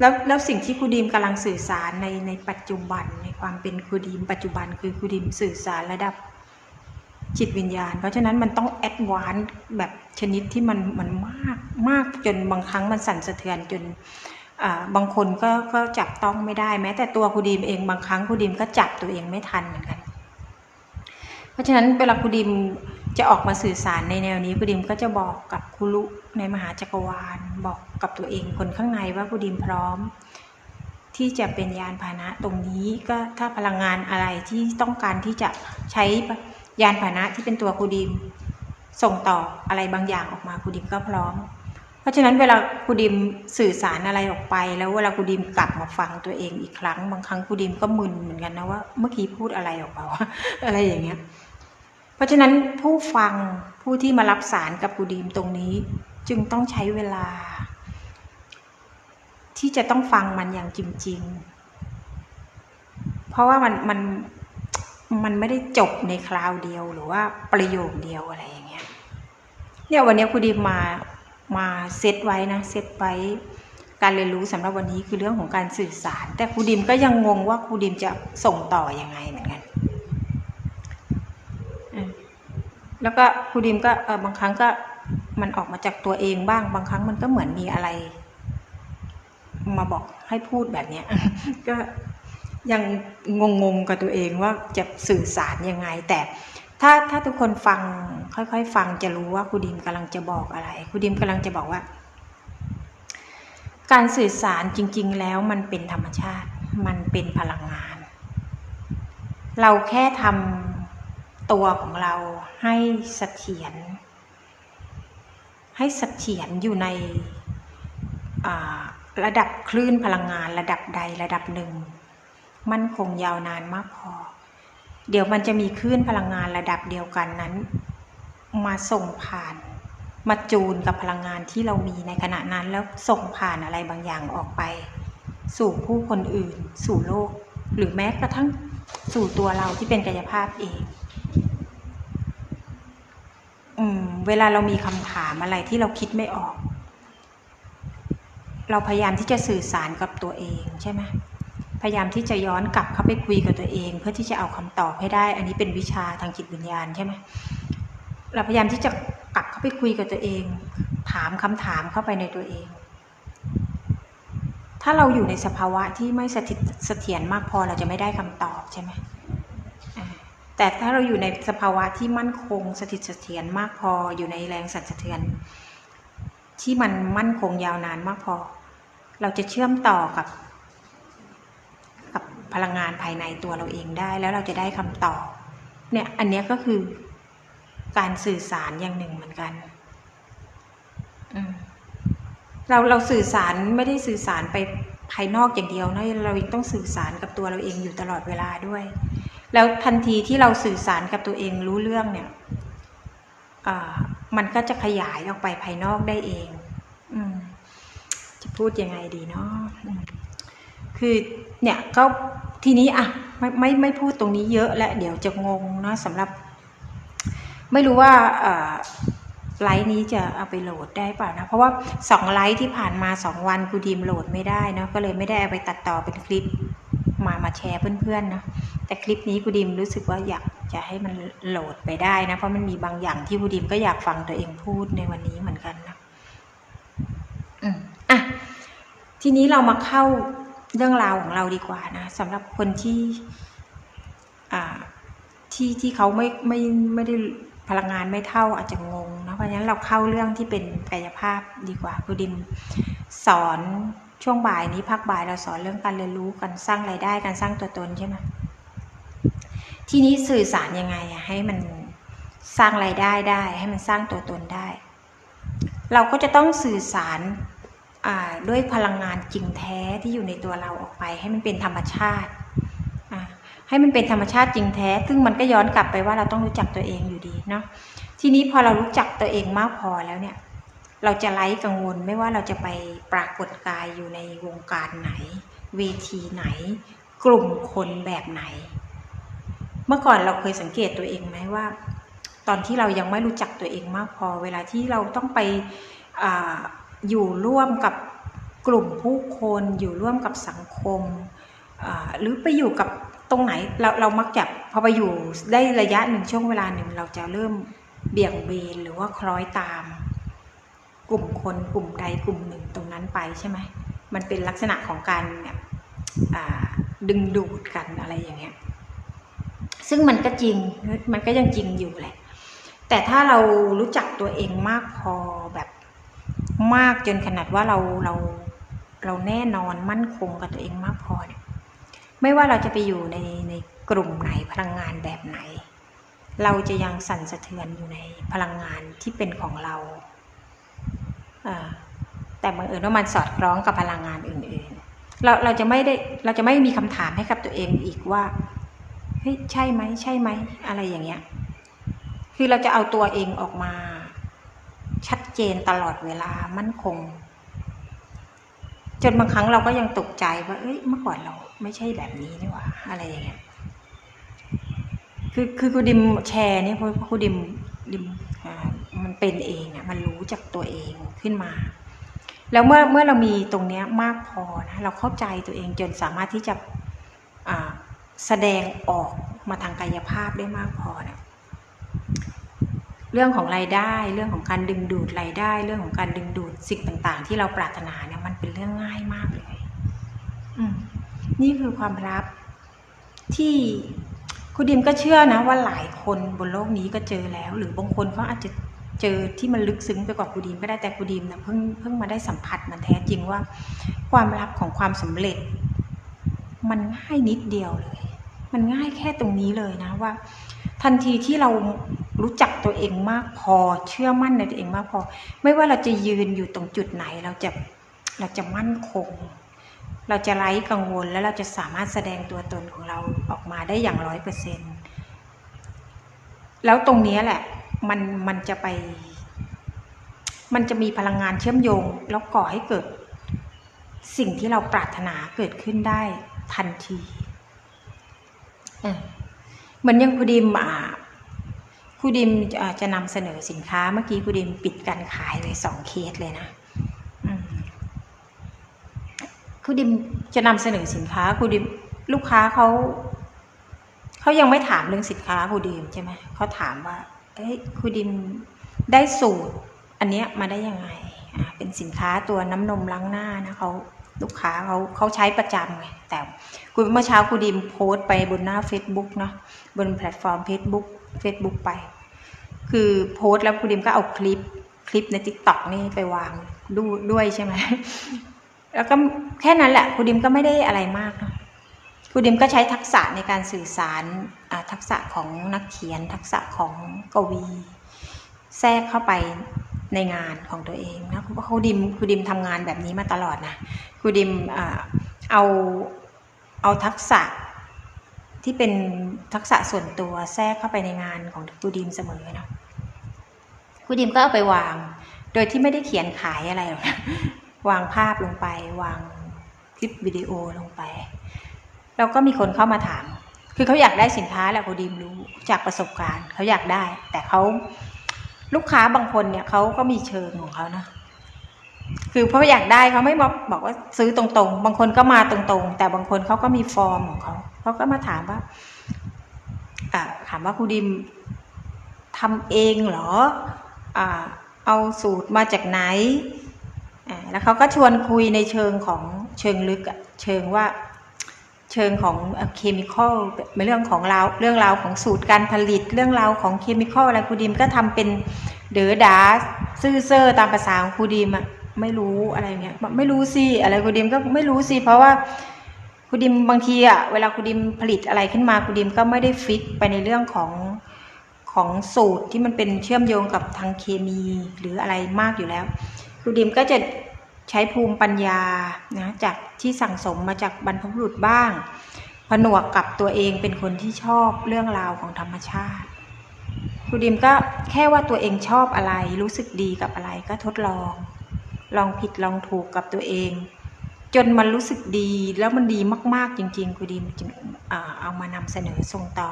แล้วแล้วสิ่งที่ครูดีมกำลังสื่อสารในในปัจจุบันในความเป็นครูดีมปัจจุบันคือครูดีมสื่อสารระดับจิตวิญญาณ เพราะฉะนั้นมันต้องแอดวานซ์แบบชนิดที่มันมันมากมากจนบางครั้งมันสั่นสะเทือนจนบางคนก็ก็จับต้องไม่ได้แม้แต่ตัวครูดีมเองบางครั้งครูดีมก็จับตัวเองไม่ทันเหมือนกัน เพราะฉะนั้นเวลาครูดิม จะออกมาสื่อสารในแนวนี้ครูดิมก็จะบอกกับครูลุในมหาจักรวาล บอกกับตัวเองคนข้างในว่าครูดิมพร้อม ที่จะเป็นยานพาหนะตรงนี้ก็ถ้าพลังงานอะไรที่ต้องการที่จะใช้ยานพาหนะที่เป็นตัวครูดิม ส่งต่ออะไรบางอย่างออกมาครูดิมก็พร้อม เพราะฉะนั้นเวลาครูดิมสื่อสารอะไรออกไป แล้วเวลาครูดิมกลับมาฟังตัวเองอีกครั้ง บางครั้งครูดิมก็มึนเหมือนกันนะว่า เมื่อกี้พูดอะไรออกมาวะอะไรอย่างเงี้ย เพราะฉะนั้นผู้ฟังผู้ที่มารับสารกับครูดีมตรงนี้ จึงต้องใช้เวลา ที่จะต้องฟังมันอย่างจริง ๆ เพราะว่ามันมันมันไม่ได้จบในคราวเดียวหรือว่าประโยคเดียวอะไรอย่างเงี้ยเนี่ยวันนี้ครูดีมมามาเซตไว้นะเซตไว้การเรียนรู้สำหรับวันนี้คือเรื่องของการสื่อสาร แต่ครูดิมก็ยังงงว่าครูดิมจะส่งต่อยังไงเหมือนกัน แล้วก็ครูดิมก็เออบางครั้งก็มันออกมาจากตัวเองบ้าง บางครั้งมันก็เหมือนมีอะไร มาบอกให้พูดแบบเนี้ยก็ยังงงๆกับตัวเองว่าจะสื่อสารยังไง แต่ถ้าถ้าทุกคนฟัง ค่อยๆ ฟังจะรู้ว่าครูดิมกำลังจะบอกอะไรครูดิมกำลังจะบอกว่า การสื่อสารจริง ๆ แล้วมันเป็นธรรมชาติ มันเป็นพลังงาน เราแค่ทำ ตัวของเราให้เสถียรให้เสถียรอยู่ในระดับคลื่นพลังงานระดับใดระดับหนึ่ง มั่นคงยาวนานมากพอ เดี๋ยวมันจะมีคลื่นพลังงานระดับเดียวกันนั้น มาส่งผ่าน มาจูนกับพลังงานที่เรามีในขณะนั้นแล้วส่งผ่านอะไรบางอย่างออกไป สู่ผู้คนอื่น สู่โลก หรือแม้กระทั่งสู่ตัวเราที่เป็นกายภาพเอง อืมเวลาเรามีคำถามอะไรที่เราคิดไม่ออก เราพยายามที่จะสื่อสารกับตัวเองใช่ไหมพยายามที่จะย้อนกลับเข้าไปคุยกับตัวเอง เพื่อที่จะเอาคำตอบให้ได้ อันนี้เป็นวิชาทางจิตวิญญาณใช่ไหมเราพยายามที่จะกลับเข้าไปคุยกับตัวเอง ถามคำถามเข้าไปในตัวเอง ถ้าเราอยู่ในสภาวะที่ไม่สถิตเสถียรมากพอเราจะไม่ได้คำตอบใช่ไหม แต่ถ้าเราอยู่ในสภาวะที่มั่นคงสถิตเสถียรมากพออยู่ในแรงสั่นสะเทือน ที่มันมั่นคงยาวนานมากพอ เราจะเชื่อมต่อกับ กับพลังงานภายในตัวเราเองได้ แล้วเราจะได้คำตอบเนี่ยอันนี้ก็คือการสื่อสารอย่างหนึ่งเหมือนกันเราเราสื่อสารไม่ได้สื่อสารไปภายนอกอย่างเดียวนะเรายังต้องสื่อสารกับตัวเราเองอยู่ตลอดเวลาด้วย แล้วทันทีที่เราสื่อสารกับตัวเองรู้เรื่องเนี่ยมันก็จะขยายออกไปภายนอกได้เองอจะพูดยังไงดีเนาะคือเนี่ยก็ทีนี้อะไม่ไม่ไม่พูดตรงนี้เยอะและเดี๋ยวจะงงเนาะสำหรับ ไม่รู้ว่าไลฟ์นี้จะเอาไปโหลดได้เปล่านะ เพราะว่าสองไลฟ์ที่ผ่านมาสองวันกูดีมโหลดไม่ได้นะก็เลยไม่ได้เอาไปตัดต่อเป็นคลิป มามาแชร์เพื่อนๆนะแต่คลิปนี้กูดิมรู้สึกว่าอยากจะให้มันโหลดไปได้นะเพราะมันมีบางอย่างที่กูดิมก็อยากฟังตัวเองพูดในวันนี้เหมือนกันนะอืมอะทีนี้เรามาเข้าเรื่องราวของเราดีกว่านะสำหรับคนที่อ่าที่ที่เขาไม่ไม่ไม่ได้พลังงานไม่เท่าอาจจะงงนะเพราะฉะนั้นเราเข้าเรื่องที่เป็นกายภาพดีกว่ากูดิมสอน ช่วงบ่ายนี้พักบ่ายเราสอนเรื่องการเรียนรู้การสร้างไรายได้การสร้างตัวตนใช่ไหมทีนี้สื่อสารยังไงให้มันสร้างไรายได้ได้ ให้มันสร้างตัวตนได้ เราก็จะต้องสื่อสารด้วยพลังงานจริงแท้ที่อยู่ในตัวเราออกไป ให้มันเป็นธรรมชาติให้มันเป็นธรรมชาติจริงแท้ ซึ่งมันก็ย้อนกลับไปว่าเราต้องรู้จักตัวเองอยู่ดีเนาะทีนี้พอเรารู้จักตัวเองมากพอแล้วเนี่ย เราจะไร้กังวลไม่ว่าเราจะไปปรากฏกายอยู่ในวงการไหน เวทีไหน กลุ่มคนแบบไหน เมื่อก่อนเราเคยสังเกตตัวเองไหมว่า ตอนที่เรายังไม่รู้จักตัวเองมากพอ เวลาที่เราต้องไปออยู่ร่วมกับกลุ่มผู้คนอยู่ร่วมกับสังคม หรือไปอยู่กับตรงไหนเราเรามักจะพอไปอยู่ได้ระยะหนึ่งช่วงเวลาหนึ่งเราจะเริ่มเบี่ยงเบนหรือว่าคล้อยตาม กลุ่มคนกลุ่มใดกลุ่มหนึ่งตรงนั้นไปใช่ไหมมันเป็นลักษณะของการเนี่ยดึงดูดกันอะไรอย่างเงี้ย ซึ่งมันก็จริง มันก็ยังจริงอยู่แหละ แต่ถ้าเรารู้จักตัวเองมากพอแบบมากจนขนาดว่าเราเราเราแน่นอนมั่นคงกับตัวเองมากพอเนี่ย ไม่ว่าเราจะไปอยู่ในในกลุ่มไหนพลังงานแบบไหน เราจะยังสั่นสะเทือนอยู่ในพลังงานที่เป็นของเรา แต่บังเอิญว่ามันสอดคล้องกับพลังงานอื่นๆ เราเราจะไม่ได้เราจะไม่มีคำถามให้กับตัวเองอีกว่าเฮ้ยใช่ไหมใช่ไหมอะไรอย่างเงี้ย คือเราจะเอาตัวเองออกมา ชัดเจนตลอดเวลามั่นคง จนบางครั้งเราก็ยังตกใจว่าเอ้ยเมื่อก่อนเราไม่ใช่แบบนี้นี่หว่าอะไรอย่างเงี้ยคือคือครูดิมแชร์เนี่ยเพราะครูดิม มันเป็นเองอะมันรู้จากตัวเองขึ้นมา แล้วเมื่อเมื่อเรามีตรงเนี้ยมากพอนะเราเข้าใจตัวเองจนสามารถที่จะแสดงออกมาทางกายภาพได้มากพอเนะเรื่องของรายได้ เรื่องของการดึงดูดรายได้ เรื่องของการดึงดูดสิ่งต่างๆ ที่เราปรารถนาเนี่ยมันเป็นเรื่องง่ายมากเลย อืมนี่คือความลับที่ คุณดิมก็เชื่อนะว่าหลายคนบนโลกนี้ก็เจอแล้ว หรือบางคนเขาอาจจะเจอที่มันลึกซึ้งไปกว่าคุณดิมก็ได้แต่คุณดิมนะเพิ่งเพิ่งมาได้สัมผัสมันแท้จริงว่า ความลับของความสำเร็จ มันง่ายนิดเดียวเลย มันง่ายแค่ตรงนี้เลยนะว่า ทันทีที่เรารู้จักตัวเองมากพอเชื่อมั่นในตัวเองมากพอ ไม่ว่าเราจะยืนอยู่ตรงจุดไหนเราจะเราจะมั่นคง เราจะไร้กังวลแล้วเราจะสามารถแสดงตัวตนของเราออกมาได้อย่างร้อยเปอร์เซ็นแล้วตรงนี้แหละมันมันจะไป มันจะมีพลังงานเชื่อมโยง แล้วก่อให้เกิด สิ่งที่เราปรารถนาเกิดขึ้นได้ทันทีเหมือนอยังครูดิมอ่าครูดิมจะนำเสนอสินค้าเมื่อกี้ครูดิมปิดการขายเลยสองเคสเลยนะ ครูดิมจะนำเสนอสินค้าครูดิมลูกค้าเขาเขายังไม่ถามเรื่องสินค้าครูดิมใช่ไหมเขาถามว่าเอ้ยครูดิมได้สูตร อันเนี้ยมาได้ยังไงอ่าเป็นสินค้าตัวน้ำนมล้างหน้านะเขาลูกค้าเขาเขาใช้ประจำไงแต่คุณเมื่อเช้าคุณดิมโพสต์ไปบนหน้า Facebook เนาะบนแพลตฟอร์ม Facebook Facebook ไป คือโพสต์แล้วคุณดิมก็เอาคลิปคลิปใน t ิ k t o k นี่ไปวางดูด้วยใช่ไหม แล้วก็แค่นั้นแหละคุณดิมก็ไม่ได้อะไรมากนะคุณดิมก็ใช้ทักษะในการสื่อสารทักษะของนักเขียน ทักษะของกวี แทรกเข้าไปในงานของตัวเองนะเพราะครูดิมครูดิมทำงานแบบนี้มาตลอดนะครูดิมเอาเอาทักษะที่เป็นทักษะส่วนตัวแทรกเข้าไปในงานของครูดิมเสมอนะครูดิมก็เอาไปวาง โดยที่ไม่ได้เขียนขายอะไรหรอกนะ วางภาพลงไป วางคลิปวิดีโอลงไป แล้วก็มีคนเข้ามาถาม คือเขาอยากได้สินค้าแหละครูดิมรู้จากประสบการณ์เขาอยากได้ แต่เขาลูกค้าบางคนเนี่ยเขาก็มีเชิงของเขานะคือเพราะอยากได้เขาไม่บอกบอกว่าซื้อตรงๆ บางคนก็มาตรงๆ แต่บางคนเขาก็มีฟอร์มของเขาเขาก็มาถามว่าถามว่าครูดิมทำเองเหรออเอาสูตรมาจากไหน แล้วเขาก็ชวนคุยในเชิงของเชิงลึกอะเชิงว่าเชิงของเคมีคอลในเรื่องของราวเรื่องราวของสูตรการผลิตเรื่องราวของเคมีคอลอะไรครูดิมก็ทำเป็นเด๋อดาซื่อเซอร์ตามภาษาของครูดิมอะไม่รู้อะไรเงี้ยไม่รู้สิอะไรครูดิมก็ไม่รู้สิเพราะว่าครูดิมบางทีอะเวลาครูดิมผลิตอะไรขึ้นมาครูดิมก็ไม่ได้ฟิกไปในเรื่องของของสูตรที่มันเป็นเชื่อมโยงกับทางเคมีหรืออะไรมากอยู่แล้ว ครูดิมก็จะใช้ภูมิปัญญานะจากที่สั่งสมมาจากบรรพบุรุษบ้าง ผนวกกับตัวเองเป็นคนที่ชอบเรื่องราวของธรรมชาติครูดิมก็แค่ว่าตัวเองชอบอะไร รู้สึกดีกับอะไรก็ทดลอง ลองผิดลองถูกกับตัวเอง จนมันรู้สึกดีแล้วมันดีมาก ๆ จริง ๆครูดิมจึงเอามานำเสนอส่งต่อ